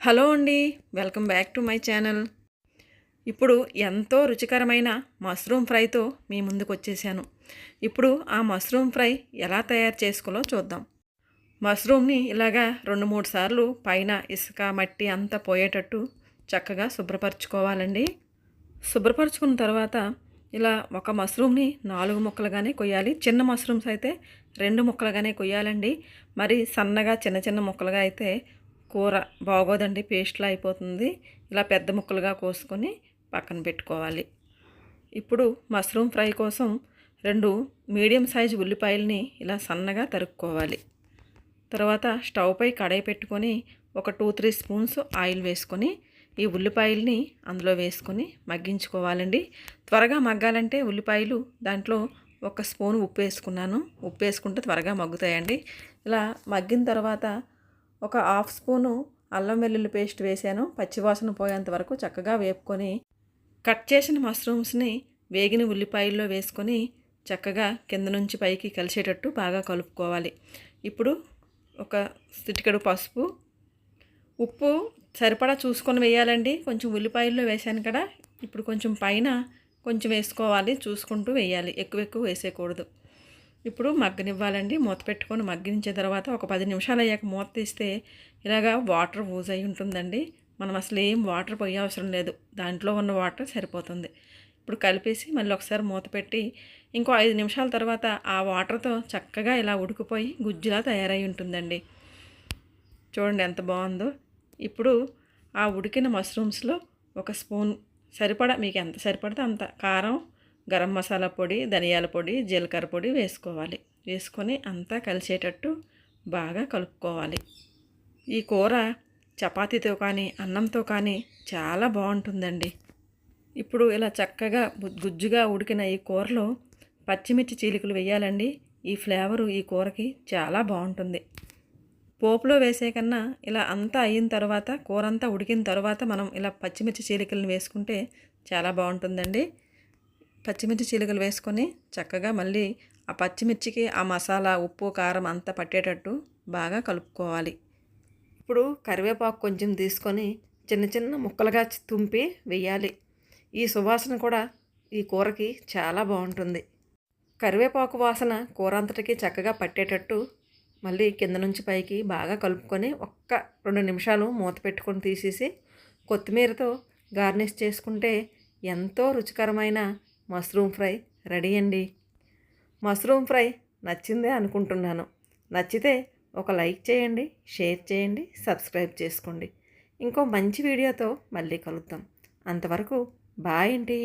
Hello అండి welcome back to my channel. ఇప్పుడు ఎంతో రుచికరమైన మష్రూమ్ ఫ్రైతో మీ ముందుకు వచ్చేసాను ఇప్పుడు ఆ మష్రూమ్ ఫ్రై ఎలా తయారు చేసుకోలో చూద్దాం. మష్రూమ్ని ఇలాగా రెండు మూడు సార్లు పైన ఇసుక మట్టి అంతా పోయేటట్టు చక్కగా శుభ్రపరచుకోవాలండి. శుభ్రపరచుకున్న తర్వాత ఇలా ఒక మష్రూమ్ని నాలుగు ముక్కలుగానే కొయ్యాలి. చిన్న మష్రూమ్స్ అయితే రెండు ముక్కలుగానే కొయ్యాలండి. మరి సన్నగా చిన్న చిన్న ముక్కలుగా అయితే కూర బాగోదండి పేస్ట్లా అయిపోతుంది. ఇలా పెద్ద ముక్కలుగా కోసుకొని పక్కన పెట్టుకోవాలి. ఇప్పుడు మష్రూమ్ ఫ్రై కోసం రెండు మీడియం సైజు ఉల్లిపాయలని ఇలా సన్నగా తరుక్కోవాలి. తర్వాత స్టవ్ పై కడాయి పెట్టుకొని ఒక టూ త్రీ స్పూన్స్ ఆయిల్ వేసుకొని ఈ ఉల్లిపాయల్ని అందులో వేసుకొని మగ్గించుకోవాలండి. త్వరగా మగ్గాలంటే ఉల్లిపాయలు దాంట్లో ఒక స్పూన్ ఉప్పు వేసుకున్నాను. ఉప్పు వేసుకుంటే త్వరగా మగ్గుతాయండి. ఇలా మగ్గిన తర్వాత ఒక హాఫ్ స్పూను అల్లం వెల్లుల్లి పేస్ట్ వేసాను. పచ్చివాసన పోయేంత వరకు చక్కగా వేపుకొని కట్ చేసిన మష్రూమ్స్ని వేగిన ఉల్లిపాయల్లో వేసుకొని చక్కగా కింద నుంచి పైకి కలిసేటట్టు బాగా కలుపుకోవాలి. ఇప్పుడు ఒక చిటికెడు పసుపు ఉప్పు సరిపడా చూసుకొని వేయాలండి. కొంచెం ఉల్లిపాయల్లో వేసాను కదా ఇప్పుడు కొంచెం పైన కొంచెం వేసుకోవాలి చూసుకుంటూ వేయాలి. ఎక్కువ ఎక్కువ వేసేయకూడదు. ఇప్పుడు మగ్గనివ్వాలండి. మూత పెట్టుకొని మగ్గించిన తర్వాత ఒక పది నిమిషాలు అయ్యాక మూత తీస్తే ఇలాగా వాటర్ ఊజ్ అయి ఉంటుందండి. మనం అసలు ఏం వాటర్ పోయే అవసరం లేదు. దాంట్లో ఉన్న వాటర్ సరిపోతుంది. ఇప్పుడు కలిపేసి మళ్ళీ ఒకసారి మూత పెట్టి ఇంకో ఐదు నిమిషాల తర్వాత ఆ వాటర్తో చక్కగా ఇలా ఉడికిపోయి గుజ్జులా తయారై ఉంటుందండి. చూడండి ఎంత బాగుందో. ఇప్పుడు ఆ ఉడికిన మష్రూమ్స్లో ఒక స్పూన్ సరిపడా మీకు ఎంత సరిపడితే అంత కారం గరం మసాలా పొడి ధనియాల పొడి జీలకర్ర పొడి వేసుకోవాలి. వేసుకొని అంతా కలిసేటట్టు బాగా కలుపుకోవాలి. ఈ కూర చపాతీతో కానీ అన్నంతో కానీ చాలా బాగుంటుందండి. ఇప్పుడు ఇలా చక్కగా గుజ్జుగా ఉడికిన ఈ కూరలో పచ్చిమిర్చి చీలికలు వేయాలండి. ఈ ఫ్లేవరు ఈ కూరకి చాలా బాగుంటుంది. పోపులో వేసే కన్నా ఇలా అంతా అయిన తర్వాత కూర అంతా ఉడికిన తర్వాత మనం ఇలా పచ్చిమిర్చి చీలికలను వేసుకుంటే చాలా బాగుంటుందండి. పచ్చిమిర్చి చీలికలు వేసుకొని చక్కగా మళ్ళీ ఆ పచ్చిమిర్చికి ఆ మసాలా ఉప్పు కారం అంతా పట్టేటట్టు బాగా కలుపుకోవాలి. ఇప్పుడు కరివేపాకు కొంచెం తీసుకొని చిన్న చిన్న ముక్కలుగా తుంపి వేయాలి. ఈ సువాసన కూడా ఈ కూరకి చాలా బాగుంటుంది. కరివేపాకు వాసన కూర అంతటికి చక్కగా పట్టేటట్టు మళ్ళీ కింద నుంచి పైకి బాగా కలుపుకొని ఒక్క రెండు నిమిషాలు మూత పెట్టుకొని తీసేసి కొత్తిమీరతో గార్నిష్ చేసుకుంటే ఎంతో రుచికరమైన మష్రూమ్ ఫ్రై రెడీ అండి. మష్రూమ్ ఫ్రై నచ్చిందే అనుకుంటున్నాను. నచ్చితే ఒక లైక్ చేయండి షేర్ చేయండి సబ్స్క్రైబ్ చేసుకోండి. ఇంకో మంచి వీడియోతో మళ్ళీ కలుద్దాం. అంతవరకు బాయ్ అండి.